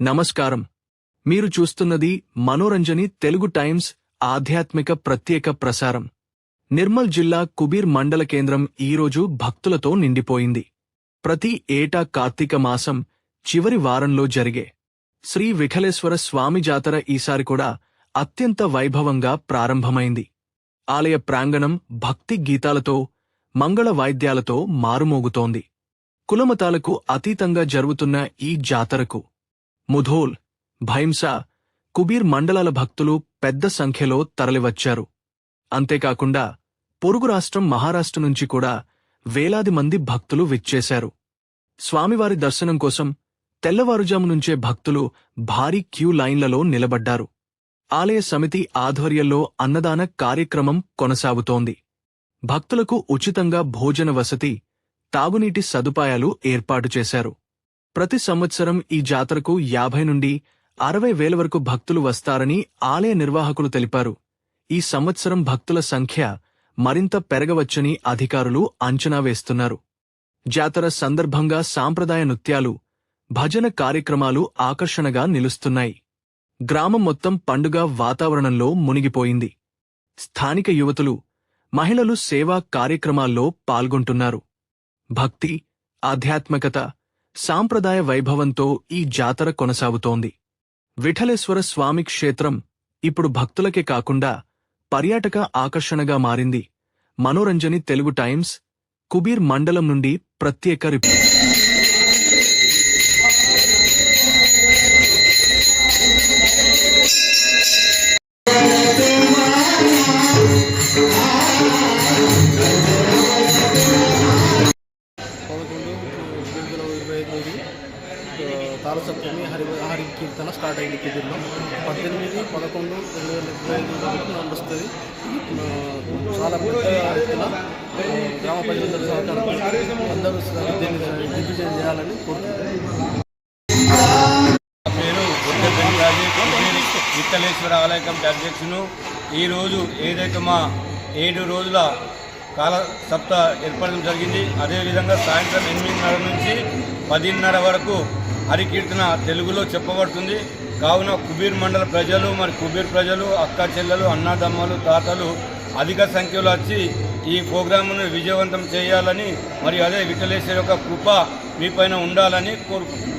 నమస్కారం. మీరు చూస్తున్నది మనోరంజని తెలుగు టైమ్స్ ఆధ్యాత్మిక ప్రత్యేక ప్రసారం. నిర్మల్ జిల్లా కుబీర్ మండల కేంద్రం ఈరోజు భక్తులతో నిండిపోయింది. ప్రతి ఏటా కార్తీక మాసం చివరి వారంలో జరిగే శ్రీ విఠలేశ్వర స్వామి జాతర ఈసారి కూడా అత్యంత వైభవంగా ప్రారంభమైంది. ఆలయ ప్రాంగణం భక్తి గీతాలతో మంగళ వాయిద్యాలతో మారుమోగుతోంది. కులమతాలకు అతీతంగా జరుగుతున్న ఈ జాతరకు ముధోల్ భైంసా కుబీర్ మండలాల భక్తులు పెద్ద సంఖ్యలో తరలివచ్చారు. అంతేకాకుండా పొరుగు రాష్ట్రం మహారాష్ట్ర నుంచి కూడా వేలాది మంది భక్తులు విచ్చేశారు. స్వామివారి దర్శనం కోసం తెల్లవారుజాము నుంచే భక్తులు భారీ క్యూ లైన్లలో నిలబడ్డారు. ఆలయ సమితి ఆధ్వర్యంలో అన్నదాన కార్యక్రమం కొనసాగుతోంది. భక్తులకు ఉచితంగా భోజన వసతి తాగునీటి సదుపాయాలు ఏర్పాటు చేశారు. ప్రతి సంవత్సరం ఈ జాతరకు యాభై నుండి అరవై వేల వరకు భక్తులు వస్తారని ఆలయ నిర్వాహకులు తెలిపారు. ఈ సంవత్సరం భక్తుల సంఖ్య మరింత పెరగవచ్చని అధికారులు అంచనా వేస్తున్నారు. జాతర సందర్భంగా సాంప్రదాయ నృత్యాలు భజన కార్యక్రమాలు ఆకర్షణగా నిలుస్తున్నాయి. గ్రామం మొత్తం పండుగ వాతావరణంలో మునిగిపోయింది. స్థానిక యువతులు మహిళలు సేవా కార్యక్రమాల్లో పాల్గొంటున్నారు. భక్తి ఆధ్యాత్మికత సాంప్రదాయ వైభవంతో ఈ జాతర కొనసాగుతోంది. విఠలేశ్వర స్వామి క్షేత్రం ఇప్పుడు భక్తులకే కాకుండా పర్యాటక ఆకర్షణగా మారింది. మనోరంజని తెలుగు టైమ్స్ కుబీర్ మండలం నుండి ప్రత్యేక రిపోర్ట్ తారసప్తమి హరి హరి కీర్తన స్టార్ట్ అయింది కుదిరిలో పద్దెనిమిది పదకొండు రెండు వేల ఇరవై ఐదు వరకు నడుస్తుంది చాలా పెద్ద ఎత్తున గ్రామ ప్రజలందరూ సహకారం అందరూ దీన్ని దిగ్విజయం చేయాలని కోరుతున్నాను విత్తలేశ్వర ఆలయ కమిటీ అధ్యక్షును ఈరోజు ఏదైతే మా ఏడు రోజుల కాల సప్త ఏర్పడడం జరిగింది అదేవిధంగా సాయంత్రం ఎనిమిదిన్నర నుంచి పదిన్నర వరకు హరికీర్తన తెలుగులో చెప్పబడుతుంది. కావున కుబీర్ మండల ప్రజలు మరి కుబీర్ ప్రజలు అక్క చెల్లెలు అన్నదమ్మలు తాతలు అధిక సంఖ్యలో వచ్చి ఈ ప్రోగ్రామును విజయవంతం చేయాలని మరియు అదే విఠలేశ్వర యొక్క కృప మీపైన ఉండాలని కోరుకుంటున్నాను